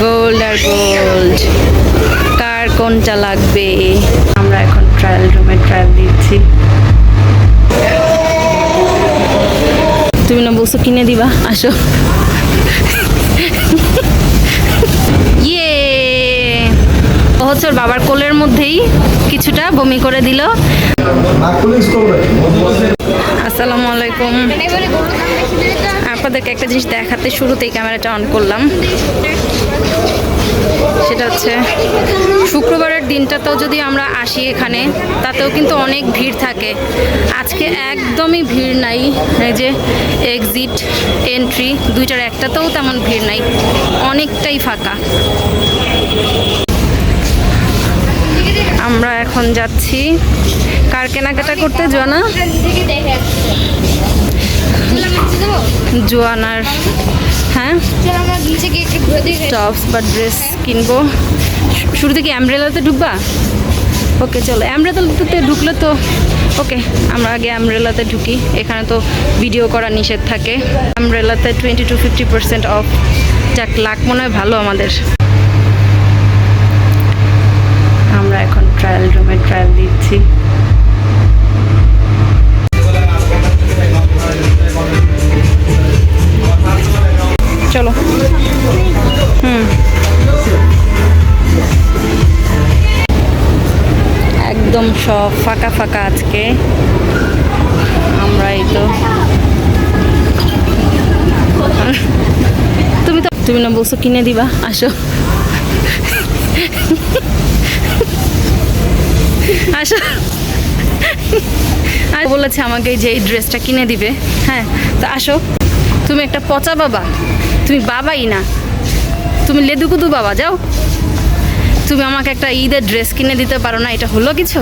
Gold আর gold কার কোনটা লাগবে? আমরা এখন ট্রায়াল রুমে ট্রায়াল দিচ্ছি। তুমি না বলছো কিনে দিবা? আসো। ইয়ে বাবার কোলের মধ্যেই কিছুটা বমি করে দিল। আসসালামু আলাইকুম। আপনাদেরকে একটা জিনিস দেখাতে শুরুতেই ক্যামেরাটা অন করলাম। সেটা হচ্ছে, শুক্রবারের দিনটাতেও যদি আমরা আসি এখানে, তাতেও কিন্তু অনেক ভিড় থাকে। আজকে একদমই ভিড় নাই, এই যে এক্সিট এন্ট্রি দুইটার একটাতেও তেমন ভিড় নাই। অনেকটাই ফাঁকা। আমরা এখন যাচ্ছি। কার কেনাকাটা করতে, জোয়ানা? জোয়ানার হ্যাঁ? টপস বা ড্রেস কিনবো। শুরুতে কি অ্যামব্রেলাতে ঢুকবা? ওকে, চলো। অ্যামব্রেলাতে ঢুকলে তো, ওকে, আমরা আগে অ্যামব্রেলাতে ঢুকি। এখানে তো ভিডিও করা নিষেধ থাকে। অ্যামব্রেলাতে twenty two fifty percent off যাক লাখ মনে হয় ভালো আমাদের। আমরা এখন ট্রায়াল রুমে ট্রায়াল দিচ্ছি। চলো। হুম। একদম সব ফাঁকা ফাঁকা আজকে। আমরা এই তো। তুমি তো তুমি না বলছো কিনে দিবা, আসো। আসো। আর বলেছে আমাকে যে এই ড্রেসটা কিনে দিবে। হ্যাঁ তো আসো। তুমি একটা পচা বাবা। তুমি বাবাই না। তুমি লেদুকুদু বাবা, যাও। তুমি আমাকে একটা ঈদের ড্রেস কিনে দিতে পারো না, এটা হলো কিছু?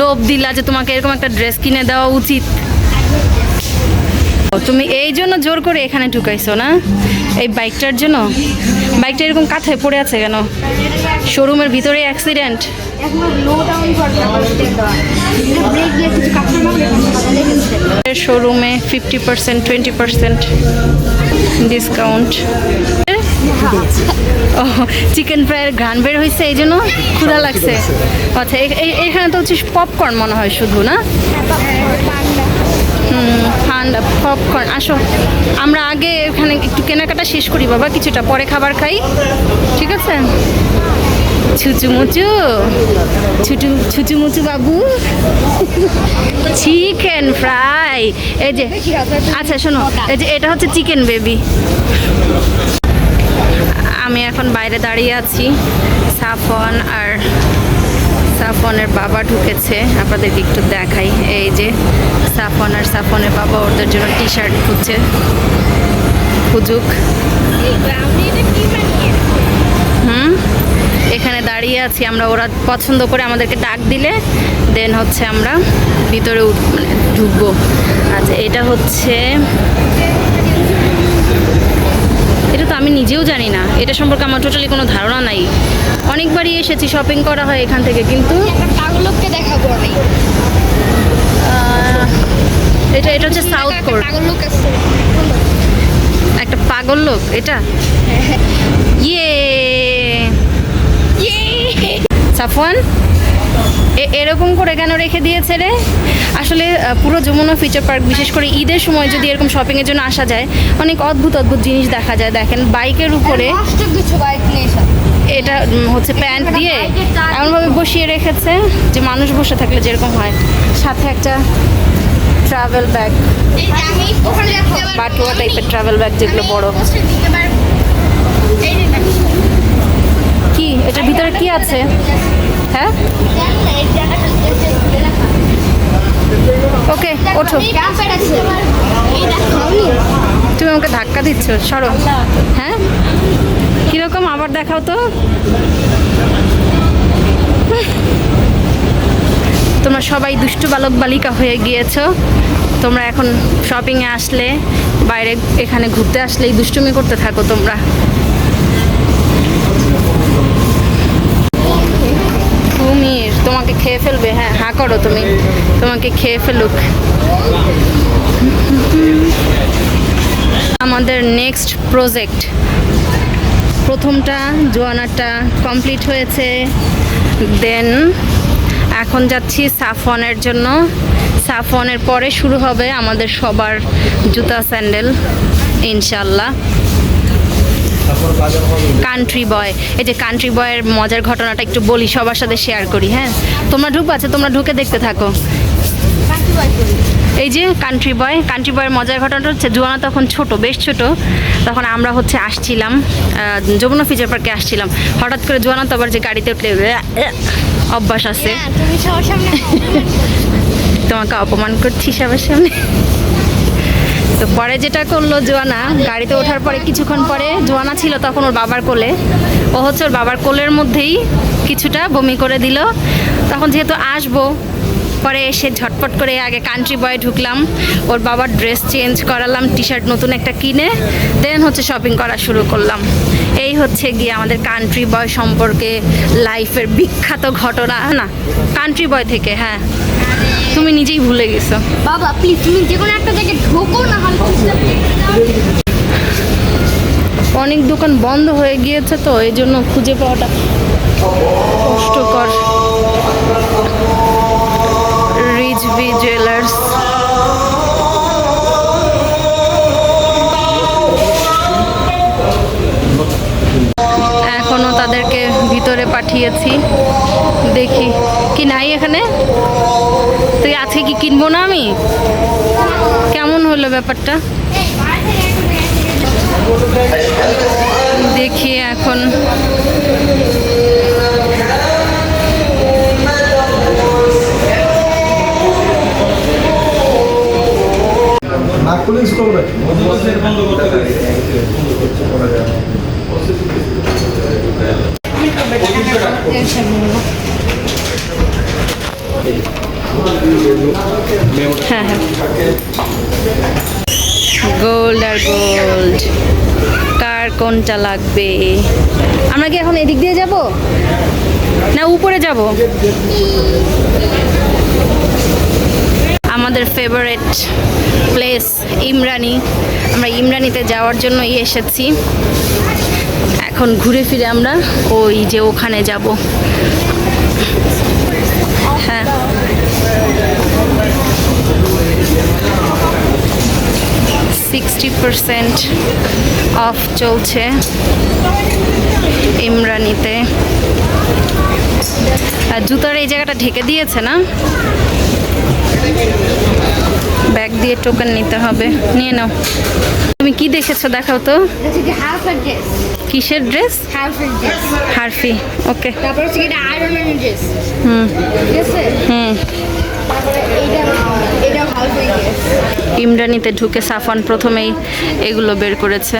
লোভ দিলা যে তোমাকে এরকম একটা ড্রেস কিনে দেওয়া উচিত। তুমি এই জন্য জোর করে এখানে ঢুকাইছো না? এই বাইকটার জন্য? বাইকটা এরকম কাঁথায় পড়ে আছে কেন? শোরুমের ভিতরে অ্যাক্সিডেন্ট শোরুমে fifty percent twenty percent discount ও চিকেন ফ্রাইয়ের ঘ্রাণ বের হয়েছে এই জন্য? ক্ষুধা লাগছে। আচ্ছা এখানে তো হচ্ছে পপকর্ন মনে হয় শুধু, না? ঠান্ডা পপকর্ন আসো। আমরা আগে এখানে একটু কেনাকাটা শেষ করি, বাবা, কিছুটা পরে খাবার খাই। ঠিক আছে? ছুচু মুচু, ছুটু, ছুচু মুচু বাবু। Chicken fry. এই যে আচ্ছা শোনো, এই যে, এটা হচ্ছে চিকেন বেবি। আমি এখন বাইরে দাঁড়িয়ে আছি। সাফন আর সাফনের বাবা ঢুকেছে। আপনাদেরকে একটু দেখাই। এই যে সাফন আর সাফনের বাবা ওদের জন্য টি শার্ট খুঁজছে। খুঁজুক। হুম? এখানে দাঁড়িয়ে আছি আমরা। ওরা পছন্দ করে আমাদেরকে ডাক দিলে দেন হচ্ছে আমরা ভিতরে মানে ঢুকবো। আচ্ছা এটা হচ্ছে এটা তো আমি নিজেও জানি না। এটা সম্পর্কে আমার টোটালি কোনো ধারণা নাই। অনেকবারই এসেছি শপিং করা হয় এখান থেকে, কিন্তু দেখাবো এটা এটা হচ্ছে সাউথ কোর্ট একটা পাগল লোক এটা? ইয়ে। সাফওয়ান এ- এরকম করে কেন রেখে দিয়েছে রে? আসলে পুরো যমুনা ফিচার পার্ক বিশেষ করে ঈদের সময় যদি এরকম শপিংয়ের জন্য আসা যায় অনেক অদ্ভুত অদ্ভুত জিনিস দেখা যায়। দেখেন বাইকের উপরে কিছু বাইক নিয়ে এটা হচ্ছে প্যান্ট দিয়ে এমনভাবে বসিয়ে রেখেছে যে মানুষ বসে থাকলে যেরকম হয়। সাথে একটা ট্রাভেল ব্যাগ বাটুয়া টাইপের ট্রাভেল ব্যাগ যেগুলো বড়। কি? এটার ভিতরে কি আছে? হ্যাঁ? ওকে, ওঠো। তুমি আমাকে ধাক্কা দিচ্ছ, সরো। হ্যাঁ? কীরকম আবার দেখাও তো। তোমরা সবাই দুষ্টু বালক বালিকা হয়ে গিয়েছো। তোমরা এখন শপিংয়ে আসলে, বাইরে এখানে ঘুরতে আসলেই দুষ্টুমি করতে থাকো তোমরা। তোমাকে খেয়ে ফেলবে হ্যাঁ হা করো তুমি। তোমাকে খেয়ে ফেলুক। আমাদের নেক্সট প্রজেক্ট প্রথমটা, জোয়ানারটা কমপ্লিট হয়েছে। দেন এখন যাচ্ছি সাফওয়ানের জন্য। সাফওয়ানের পরে শুরু হবে আমাদের সবার জুতা স্যান্ডেল ইনশাল্লাহ কান্ট্রি বয় এই যে কান্ট্রি বয়ের মজার ঘটনাটা একটু বলি, সবার সাথে শেয়ার করি হ্যাঁ? তোমরা ঢুকবা আছে তোমরা ঢুকে দেখতে থাকো। এই যে কান্ট্রি বয় কান্ট্রি বয়ের মজার ঘটনাটা হচ্ছে, জোয়ানা তখন ছোট, বেশ ছোট। তখন আমরা হচ্ছে আসছিলাম যমুনা ফিচার পার্কে আসছিলাম। হঠাৎ করে জোয়ানা তো আবার যে গাড়িতে উঠলে অভ্যাস আছে। হ্যাঁ সবার সামনে তোমাকে অপমান করছি সবার সামনে। তো পরে যেটা করল জোয়ানা গাড়িতে ওঠার পরে কিছুক্ষণ পরে জোয়ানা ছিল তখন ওর বাবার কোলে। ও হচ্ছে ওর বাবার কোলের মধ্যেই কিছুটা বমি করে দিল। তখন যেহেতু আসব পরে এসে ঝটপট করে আগে কান্ট্রি বয় ঢুকলাম। ওর বাবার ড্রেস চেঞ্জ করালাম টি শার্ট নতুন একটা কিনে দেন হচ্ছে শপিং করা শুরু করলাম। এই হচ্ছে গিয়ে আমাদের কান্ট্রি বয় সম্পর্কে লাইফের বিখ্যাত ঘটনা না? কান্ট্রি বয় থেকে হ্যাঁ। তুমি নিজেই ভুলে গেছো। বাবা প্লিজ তুমি যে কোনো একটা জায়গায় ঢোকো না অনেক দোকান বন্ধ হয়ে গিয়েছে তো এই জন্য খুঁজে পাওয়াটা কষ্টকর। রিচবি জুয়েলার্স তাদেরকে ভিতরে পাঠিয়েছি। দেখি, কি নাই এখানে? তুই আজকে কি কিনবো না আমি? কেমন হলো ব্যাপারটা? দেখি এখন। না খুলে ইউজ করবে হ্যাঁ হ্যাঁ। গোল্ড আর গোল্ড কার কোনটা লাগবে? আমরা কি এখন এদিক দিয়ে যাব? না, উপরে যাব? আমাদের ফেভারেট প্লেস ইমরানি। আমরা ইমরানিতে যাওয়ার জন্যই এসেছি। এখন ঘুরে ফিরে আমরা ওই যে ওখানে যাব। হ্যাঁ। সিক্সটি পারসেন্ট অফ চলছে ইমরানিতে। আর জুতার এই জায়গাটা ঢেকে দিয়েছে না? ব্যাগ দিয়ে টোকেন নিতে হবে। নিয়ে নাও। তুমি কি দেখেছ? দেখাও তো। কিসের ড্রেস? হারফি। ওকে। হুম। হুম। ইমরানিতে ঢুকে সাফান প্রথমেই এগুলো বের করেছে।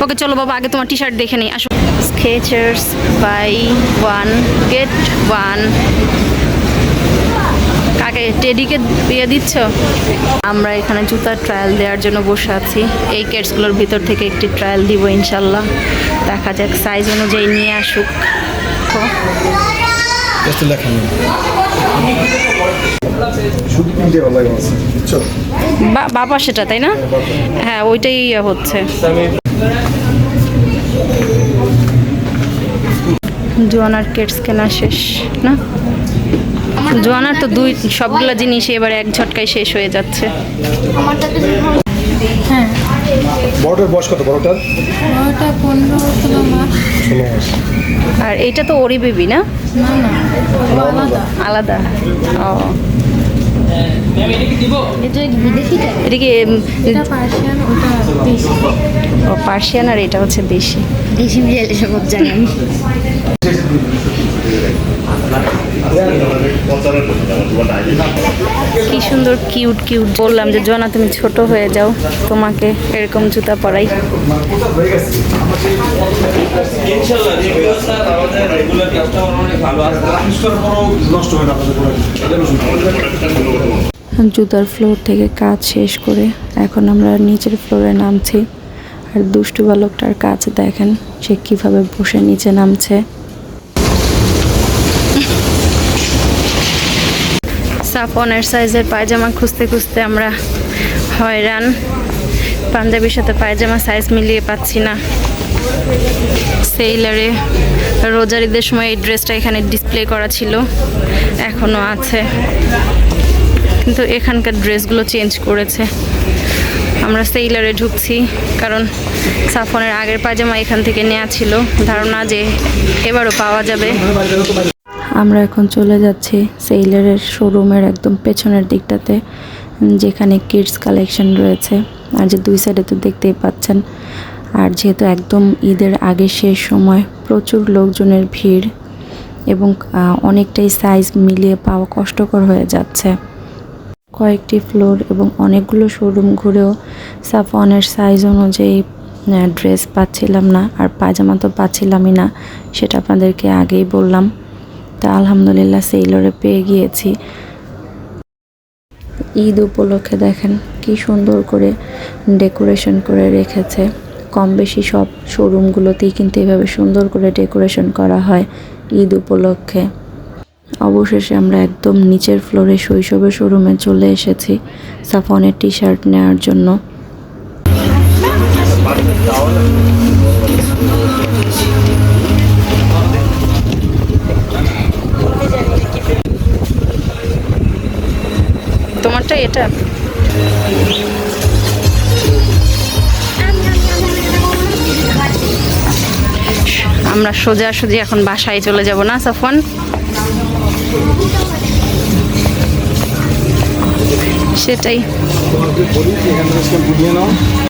ওকে, চলো বাবা, আগে তোমার টি শার্ট দেখে নিই। আসো। Skechers buy one get one কাকে? টেডিকে দিয়ে দিচ্ছ? আমরা এখানে জুতার ট্রায়াল দেওয়ার জন্য বসে আছি। এই কেটসগুলোর ভিতর থেকে একটি ট্রায়াল দিব ইনশাল্লাহ। দেখা যাক সাইজ অনুযায়ী নিয়ে আসুক। বাবা সেটা তাই না? হ্যাঁ ওইটাই ইয়ে হচ্ছে। জোয়ানার কেটস কেনা শেষ না? জোয়ানার তো দুই সবগুলো জিনিস এবার এক ঝটকায় শেষ হয়ে যাচ্ছে। বড়টার বয়স কত? বড়টার? ওটা পনেরো ষোলো মাস। আর এটা তো ওরি বেবি না? না না ও আলাদা। ও। এটা কি পার্সিয়ান ও পার্সিয়ান আর এটা হচ্ছে দেশি। দেশি বিড়াল সব জানি আমি। কি সুন্দর কিউট কিউট বললাম যে জোনা তুমি ছোট হয়ে যাও। তোমাকে এরকম জুতা পরাই। জুতার ফ্লোর থেকে কাজ শেষ করে এখন আমরা নিচের ফ্লোরে নামছি। আর দুষ্টু বালকটার কাজ দেখেন, সে কীভাবে বসে নিচে নামছে। সাফনের সাইজের পায়জামা খুঁজতে খুঁজতে আমরা হয়রান। পাঞ্জাবির সাথে পায়জামা সাইজ মিলিয়ে পাচ্ছি না। সেইলারে রোজার ঈদের সময় এই ড্রেসটা এখানে ডিসপ্লে করা ছিল এখনও আছে। কিন্তু এখানকার ড্রেসগুলো চেঞ্জ করেছে। আমরা সেইলারে ঢুকছি, কারণ সাফনের আগের পাজামা এখান থেকে নেওয়া ছিল। ধারণা যে এবারও পাওয়া যাবে। আমরা এখন চলে যাচ্ছি সেইলারের শোরুমের একদম পেছনের দিকটাতে যেখানে কিডস কালেকশন রয়েছে। আর যে দুই সাইডে তো দেখতেই পাচ্ছেন। আর যেহেতু একদম ঈদের আগে শেষ সময়, প্রচুর লোকজনের ভিড় এবং অনেকটাই সাইজ মিলিয়ে পাওয়া কষ্টকর হয়ে যাচ্ছে। কয়েকটি ফ্লোর এবং অনেকগুলো শোরুম ঘুরেও সাফনের সাইজ অনুযায়ী ড্রেস পাচ্ছিলাম না। আর পাজামা তো পাচ্ছিলামই না, সেটা আপনাদেরকে আগেই বললাম। তা আলহামদুলিল্লাহ সেইলরে পেয়ে গিয়েছি। ঈদ উপলক্ষে দেখেন কি সুন্দর করে ডেকোরেশন করে রেখেছে। কম বেশি সব শোরুমগুলোতেই কিন্তু এভাবে সুন্দর করে ডেকোরেশন করা হয় ঈদ উপলক্ষে। অবশেষে আমরা একদম নিচের ফ্লোরে শৈশবের শোরুমে চলে এসেছি। সাফনের টি শার্ট নেওয়ার জন্য। তোমারটা এটা। আমরা সোজা সোজি এখন বাসায় চলে যাব না সাফন সেটাই।